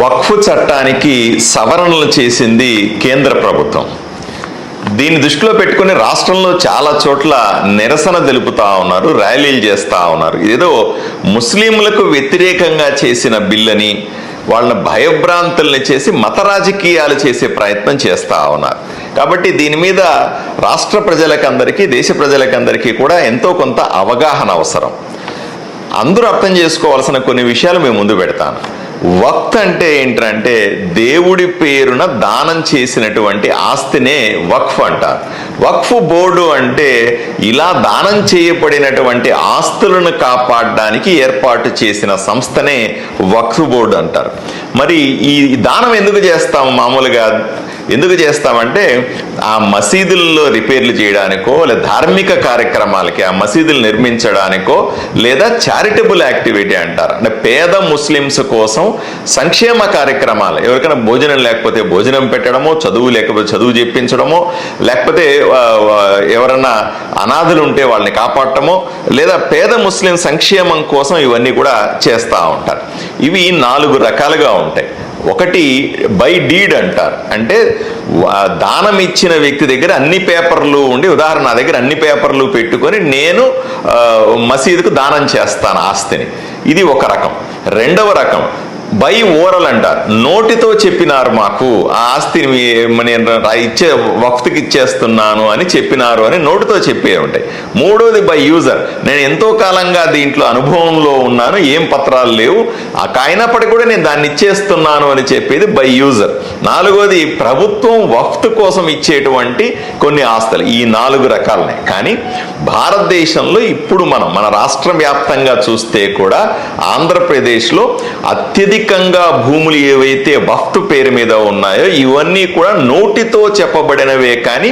వక్ఫ్ చట్టానికి సవరణలు చేసింది కేంద్ర ప్రభుత్వం. దీన్ని దృష్టిలో పెట్టుకుని రాష్ట్రంలో చాలా చోట్ల నిరసన తెలుపుతా ఉన్నారు ర్యాలీలు చేస్తూ ఉన్నారు. ఏదో ముస్లింలకు వ్యతిరేకంగా చేసిన బిల్లని వాళ్ళని భయభ్రాంతుల్ని చేసి మత రాజకీయాలు చేసే ప్రయత్నం చేస్తూ ఉన్నారు. కాబట్టి దీని మీద రాష్ట్ర ప్రజలకందరికీ దేశ ప్రజలకందరికీ కూడా ఎంతో కొంత అవగాహన అవసరం. అందరూ అర్థం చేసుకోవాల్సిన కొన్ని విషయాలు మేము ముందు పెడతాను. వక్త్ అంటే ఏంటంటే దేవుడి పేరున దానం చేసినటువంటి ఆస్తినే వక్ఫ్ అంటారు వక్ఫ్ బోర్డు అంటే ఇలా దానం చేయబడినటువంటి ఆస్తులను కాపాడడానికి ఏర్పాటు చేసిన సంస్థనే వక్ఫ్ బోర్డు అంటారు. మరి ఈ దానం ఎందుకు చేస్తాం మామూలుగా? ఎందుకు చేస్తామంటే ఆ మసీదుల్లో రిపేర్లు చేయడానికో లేదా ధార్మిక కార్యక్రమాలకి ఆ మసీదులు నిర్మించడానికో లేదా చారిటబుల్ యాక్టివిటీ అంటారు. అంటే పేద ముస్లిమ్స్ కోసం సంక్షేమ కార్యక్రమాలు ఎవరికైనా భోజనం లేకపోతే భోజనం పెట్టడమో చదువు లేకపోతే చదువు చెప్పించడమో లేకపోతే ఎవరన్నా అనాథులు ఉంటే వాళ్ళని కాపాడటమో లేదా పేద ముస్లిం సంక్షేమం కోసం ఇవన్నీ కూడా చేస్తూ ఉంటారు. ఇవి నాలుగు రకాలుగా ఉంటాయి. ఒకటి బై డీడ్ అంటారు. అంటే దానం ఇచ్చిన వ్యక్తి దగ్గర అన్ని పేపర్లు ఉండి ఉదాహరణ నా దగ్గర అన్ని పేపర్లు పెట్టుకొని నేను మసీదుకు దానం చేస్తాను ఆస్తిని. ఇది ఒక రకం. రెండవ రకం బై ఓరల్ అంటారు. నోటితో చెప్పినారు మాకు. ఆ ఆస్తిని నేను ఇచ్చే వక్తికి ఇచ్చేస్తున్నాను అని చెప్పినారు అని నోటితో చెప్పే ఉంటాయి. మూడోది బై యూజర్. నేను ఎంతో కాలంగా దీంట్లో అనుభవంలో ఉన్నాను ఏం పత్రాలు లేవు. ఆ అయినప్పటికీ కూడా నేను దాన్ని ఇచ్చేస్తున్నాను అని చెప్పేది బై యూజర్. నాలుగోది ప్రభుత్వం వఫ్త్ కోసం ఇచ్చేటువంటి కొన్ని ఆస్తులు. ఈ నాలుగు రకాలనే కానీ భారతదేశంలో ఇప్పుడు మనం మన రాష్ట్ర వ్యాప్తంగా చూస్తే కూడా ఆంధ్రప్రదేశ్లో అత్యధిక అత్యధికంగా భూములు ఏవైతే వఫ్త్ పేరు మీద ఉన్నాయో ఇవన్నీ కూడా నోటితో చెప్పబడినవే కానీ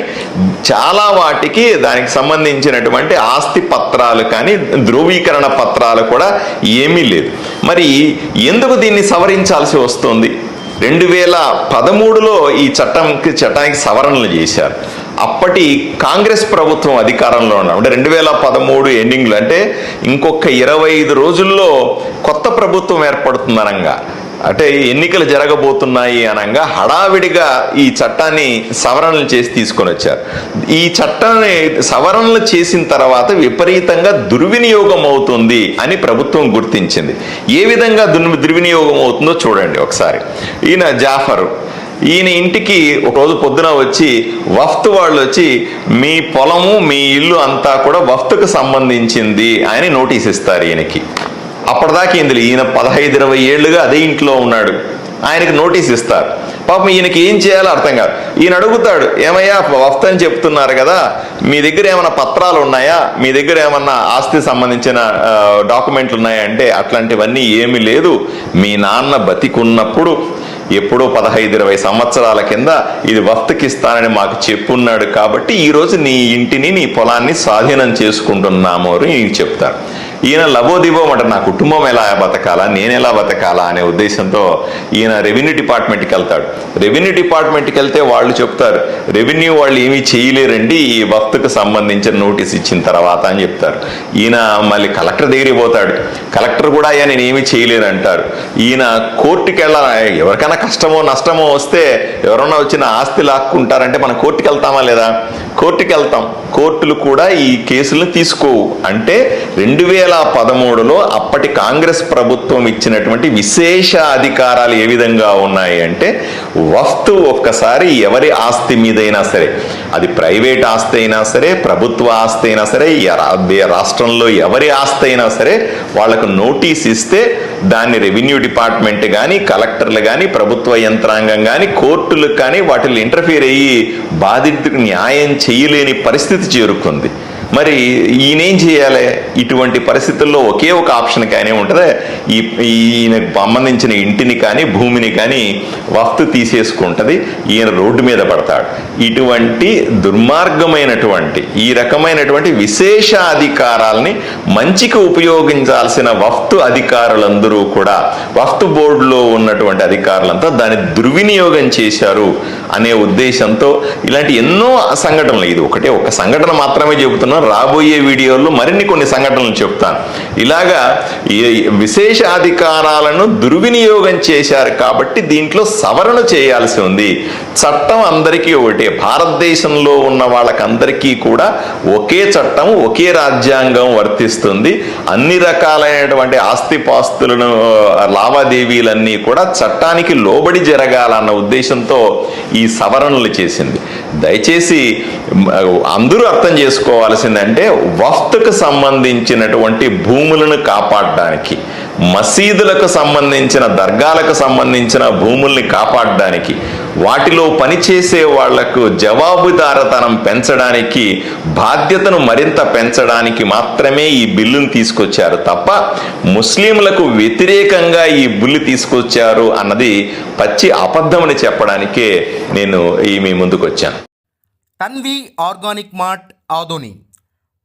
చాలా వాటికి దానికి సంబంధించినటువంటి ఆస్తి పత్రాలు కానీ ధృవీకరణ పత్రాలు కూడా ఏమీ లేదు. మరి ఎందుకు దీన్ని సవరించాల్సి వస్తుంది? రెండు వేల పదమూడులో ఈ చట్టంకి చట్టానికి సవరణలు చేశారు. అప్పటి కాంగ్రెస్ ప్రభుత్వం అధికారంలో ఉన్నాం. అంటే రెండు వేల పదమూడు ఎండింగ్లో అంటే ఇంకొక ఇరవై ఐదు రోజుల్లో కొత్త ప్రభుత్వం ఏర్పడుతుందనంగా. అంటే ఎన్నికలు జరగబోతున్నాయి అనగా హడావిడిగా ఈ చట్టాన్ని సవరణలు చేసి తీసుకొని వచ్చారు. ఈ చట్టాన్ని సవరణలు చేసిన తర్వాత విపరీతంగా దుర్వినియోగం అవుతుంది అని ప్రభుత్వం గుర్తించింది. ఏ విధంగా దుర్వినియోగం అవుతుందో చూడండి ఒకసారి. ఈయన జాఫర్. ఈయన ఇంటికి ఒక రోజు పొద్దున వచ్చి వఫ్త్ వాళ్ళు వచ్చి మీ పొలము మీ ఇల్లు అంతా కూడా వఫ్త్కు సంబంధించింది అని నోటీస్ ఇస్తారు ఈయనకి. అప్పటిదాకా ఇందులో ఈయన పదహైదు ఇరవై ఏళ్ళుగా అదే ఇంట్లో ఉన్నాడు. ఆయనకి నోటీస్ ఇస్తారు. పాపం ఈయనకి ఏం చేయాలో అర్థం కాదు. ఈయన అడుగుతాడు ఏమయ్యా వఫ్త్ అని చెప్తున్నారు కదా మీ దగ్గర ఏమైనా పత్రాలు ఉన్నాయా? మీ దగ్గర ఏమన్నా ఆస్తి సంబంధించిన డాక్యుమెంట్లు ఉన్నాయా? అంటే అట్లాంటివన్నీ ఏమీ లేదు. మీ నాన్న బతికున్నప్పుడు ఎప్పుడో పదహైదు ఇరవై సంవత్సరాల కింద ఇది వఫ్త్కిస్తానని మాకు చెప్పున్నాడు కాబట్టి ఈరోజు నీ ఇంటిని నీ పొలాన్ని స్వాధీనం చేసుకుంటున్నాము అని చెప్తారు. ఈయన లబోదిబోం అంట నా కుటుంబం ఎలా బతకాలా నేను ఎలా బతకాలా అనే ఉద్దేశంతో ఈయన రెవెన్యూ డిపార్ట్మెంట్కి వెళ్తాడు. రెవెన్యూ డిపార్ట్మెంట్కి వెళ్తే వాళ్ళు చెప్తారు రెవెన్యూ వాళ్ళు ఏమీ చేయలేరండి ఈ వక్తుకు సంబంధించిన నోటీస్ ఇచ్చిన తర్వాత అని చెప్తారు. ఈయన మళ్ళీ కలెక్టర్ దగ్గరికి పోతాడు. కలెక్టర్ కూడా అయ్యా నేను ఏమీ చేయలేను అంటారు ఈయన కోర్టుకి వెళ్ళాలి ఎవరికైనా కష్టమో నష్టమో వస్తే ఎవరన్నా వచ్చిన ఆస్తి లాక్కుంటారంటే మనం కోర్టుకి వెళ్తామా లేదా? కోర్టుకి వెళ్తాం. కోర్టులు కూడా ఈ కేసులను తీసుకోవు. అంటే రెండు వేల పదమూడులో అప్పటి కాంగ్రెస్ ప్రభుత్వం ఇచ్చినటువంటి విశేష అధికారాలు ఏ విధంగా ఉన్నాయి అంటే వస్తు ఒక్కసారి ఎవరి ఆస్తి మీదైనా సరే అది ప్రైవేట్ ఆస్తి అయినా సరే ప్రభుత్వ ఆస్తి అయినా సరే రాష్ట్రంలో ఎవరి ఆస్తి అయినా సరే వాళ్ళకు నోటీస్ ఇస్తే దాన్ని రెవెన్యూ డిపార్ట్మెంట్ కానీ కలెక్టర్లు కానీ ప్రభుత్వ యంత్రాంగం కానీ కోర్టులకు కానీ వాటిని ఇంటర్ఫీర్ అయ్యి బాధితుడికి న్యాయం చేయలేని పరిస్థితి చేరుకుంది. మరి ఈయనేం చేయాలి? ఇటువంటి పరిస్థితుల్లో ఒకే ఒక ఆప్షన్ కానీ ఉంటుంది. ఈ ఈయనకు సంబంధించిన ఇంటిని కానీ భూమిని కానీ వస్తు తీసేసుకుంటది. ఈయన రోడ్డు మీద పడతాడు. ఇటువంటి దుర్మార్గమైనటువంటి ఈ రకమైనటువంటి విశేష అధికారాల్ని మంచికి ఉపయోగించాల్సిన వఫ్తు అధికారులందరూ కూడా వఫ్తు బోర్డులో ఉన్నటువంటి అధికారులంతా దాన్ని దుర్వినియోగం చేశారు అనే ఉద్దేశంతో ఇలాంటి ఎన్నో సంఘటనలు. ఇది ఒకటే ఒక సంఘటన మాత్రమే చెబుతున్నా. రాబోయే వీడియోల్లో మరిన్ని కొన్ని సంఘటనలు చెప్తాను. ఇలాగా ఈ విశేషాధికారాలను దుర్వినియోగం చేశారు కాబట్టి దీంట్లో సవరణ చేయాల్సి ఉంది. చట్టం అందరికీ ఒకటే. భారతదేశంలో ఉన్న వాళ్ళకందరికీ కూడా ఒకే చట్టం ఒకే రాజ్యాంగం వర్తిస్తుంది. అన్ని రకాలైనటువంటి ఆస్తిపాస్తులను లావాదేవీలన్నీ కూడా చట్టానికి లోబడి జరగాలన్న ఉద్దేశంతో ఈ సవరణలు చేసింది. దయచేసి అందరూ అర్థం చేసుకోవాల్సిందంటే వఫ్త్కు సంబంధించినటువంటి భూములను కాపాడడానికి. మసీదులకు సంబంధించిన దర్గాలకు సంబంధించిన భూముల్ని కాపాడడానికి వాటిలో పనిచేసే వాళ్ళకు జవాబుదారతనం పెంచడానికి బాధ్యతను మరింత పెంచడానికి మాత్రమే ఈ బిల్లును తీసుకొచ్చారు. తప్ప ముస్లింలకు వ్యతిరేకంగా ఈ బిల్లు తీసుకొచ్చారు అన్నది పచ్చి అబద్ధమని చెప్పడానికే నేను ఈ మీ ముందుకొచ్చాను. Tanvi organic mart Adoni